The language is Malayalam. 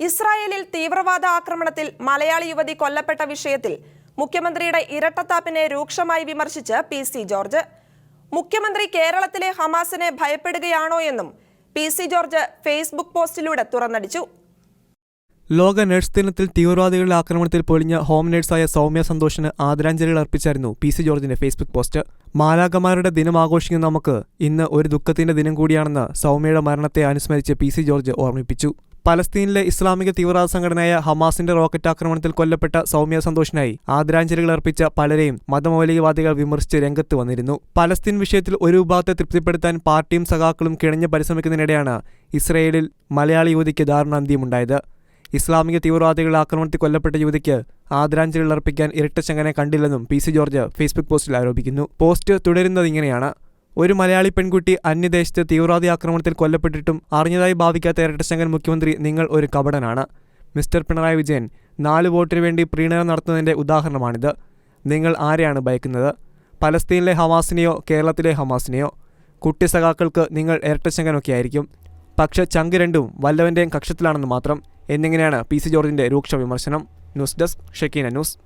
ഇസ്രായേലിൽ തീവ്രവാദ ആക്രമണത്തിൽ മലയാളി യുവതി കൊല്ലപ്പെട്ട വിഷയത്തിൽ മുഖ്യമന്ത്രിയുടെ ഇരട്ടത്താപ്പിനെ രൂക്ഷമായി വിമർശിച്ച് പി സി ജോർജ്. മുഖ്യമന്ത്രി കേരളത്തിലെ ഹമാസിനെ ഭയപ്പെടുകയാണോ എന്നും പി സി ജോർജ് ഫേസ്ബുക്ക് പോസ്റ്റിലൂടെ തുറന്നടിച്ചു. ലോക നഴ്സ് ദിനത്തിൽ തീവ്രവാദികളുടെ ആക്രമണത്തിൽ പൊളിഞ്ഞ ഹോം നഴ്സായ സൗമ്യ സന്തോഷിന് ആദരാഞ്ജലികൾ അർപ്പിച്ചായിരുന്നു പി സി ജോർജിന്റെ ഫേസ്ബുക്ക് പോസ്റ്റ്. മാലാകമാരുടെ ദിനം ആഘോഷിക്കുന്ന നമുക്ക് ഇന്ന് ഒരു ദുഃഖത്തിന്റെ ദിനം കൂടിയാണെന്ന് സൗമ്യയുടെ മരണത്തെ അനുസ്മരിച്ച് പി സി ജോർജ് ഓർമ്മിപ്പിച്ചു. പലസ്തീനിലെ ഇസ്ലാമിക തീവ്രവാദ സംഘടനയായ ഹമാസിന്റെ റോക്കറ്റ് ആക്രമണത്തിൽ കൊല്ലപ്പെട്ട സൗമ്യ സന്തോഷിനായി ആദരാഞ്ജലികൾ അർപ്പിച്ച പലരെയും മതമൗലികവാദികൾ വിമർശിച്ച് രംഗത്ത് വന്നിരുന്നു. പലസ്തീൻ വിഷയത്തിൽ ഒരു വിഭാഗത്തെ തൃപ്തിപ്പെടുത്താൻ പാർട്ടിയും സഖാക്കളും കിണഞ്ഞ് പരിശ്രമിക്കുന്നതിനിടെയാണ് ഇസ്രയേലിൽ മലയാളി യുവതിക്ക് ദാരുണാന്ത്യമുണ്ടായത് ഇസ്ലാമിക തീവ്രവാദികളുടെ ആക്രമണത്തിൽ കൊല്ലപ്പെട്ട യുവതിക്ക് ആദരാഞ്ജലികൾ അർപ്പിക്കാൻ ഇരട്ടച്ചങ്ങനെ കണ്ടില്ലെന്നും പി സി ജോർജ് ഫേസ്ബുക്ക് പോസ്റ്റിൽ ആരോപിക്കുന്നു. പോസ്റ്റ് തുടരുന്നത് ഇങ്ങനെയാണ്. ഒരു മലയാളി പെൺകുട്ടി അന്യദേശത്ത് തീവ്രവാദി ആക്രമണത്തിൽ കൊല്ലപ്പെട്ടിട്ടും അറിഞ്ഞതായി ഭാവിക്കാത്ത ഇരട്ടശങ്കൻ മുഖ്യമന്ത്രി നിങ്ങൾ ഒരു കപടനാണ്. മിസ്റ്റർ പിണറായി വിജയൻ നാല് വോട്ടിന് വേണ്ടി പ്രീണനം നടത്തുന്നതിന്റെ ഉദാഹരണമാണിത്. നിങ്ങൾ ആരെയാണ് ഭയക്കുന്നത്? പലസ്തീനിലെ ഹമാസിനെയോ കേരളത്തിലെ ഹമാസിനെയോ? കുട്ടി സഖാക്കൾക്ക് നിങ്ങൾ ഇരട്ടശങ്കനൊക്കെ ആയിരിക്കും. പക്ഷെ ചങ്ക് രണ്ടും വല്ലവന്റെയും കക്ഷത്തിലാണെന്ന് മാത്രം. എന്നിങ്ങനെയാണ് പി സി ജോർജിന്റെ രൂക്ഷ വിമർശനം. News desk Shekinah news.